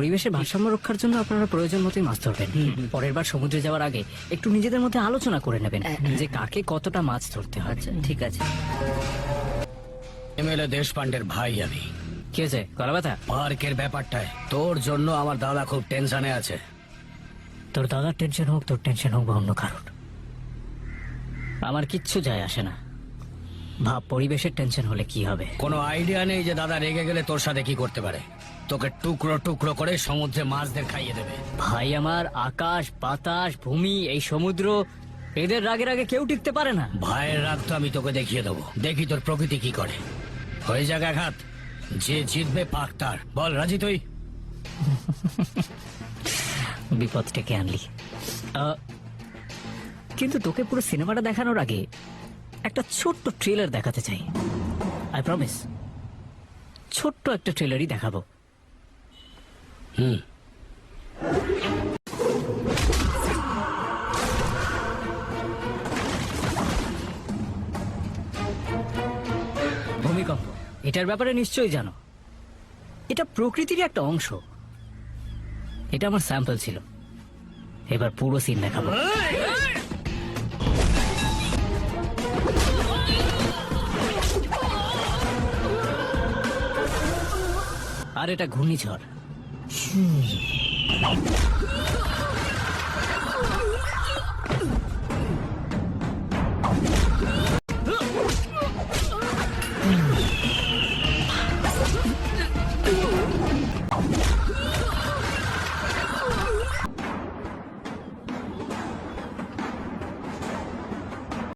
পরিবেশের ভারসাম্য রক্ষার জন্য আপনারা প্রয়োজন মতোই মাছ ধরবেন। পরের বার সমুদ্রে যাওয়ার আগে একটু নিজেদের মধ্যে আলোচনা করে নেবেন যে কাকে কতটা মাছ ধরতে হবে আচ্ছা। ঠিক আছে। এমএলএ দেশপান্ডের ভাই আমি। কি হয়েছে গলা ব্যথা পার্কের ব্যাপারটায়। তোর জন্য আমার দাদা খুব টেনশনে আছে। তোর দাদার টেনশন হোক তোর টেনশন হোক বা অন্য কারণ আমার কিচ্ছু যায় আসে না। ভাব পরিবেশের টেনশন হলে কি হবে? কোনো আইডিয়া নেই যে দাদা রেগে গেলে তোর সাথে কি করতে পারে। তোকে টুকরো টুকরো করে সমুদ্রে মাছদের খাইয়ে দেবে। ভাই আমার আকাশ বাতাস ভূমি এই সমুদ্র এদের রাগে রাগে কেউ টিকতে পারে না। ভাইয়ের রাগ তো আমি তোকে দেখিয়ে দেবো। দেখি তোর প্রকৃতি কি করে। হয়ে যাক আঘাত। যে জিতবে পাক তার। বল রাজি তুই? বিপদ ডেকে আনলি। আহ, কিন্তু তোকে পুরো সিনেমাটা দেখানোর আগে একটা ছোট্ট ট্রেলার দেখাতে চাই। আই প্রমিস ছোট্ট একটা ট্রেলারই দেখাবো। হুম। ভূমিকম্প এটার ব্যাপারে নিশ্চয়ই জানো। এটা প্রকৃতির একটা অংশ। এটা আমার স্যাম্পল ছিল। এবার পুরো সিন দেখাবো। আর এটা ঘূর্ণিঝড়।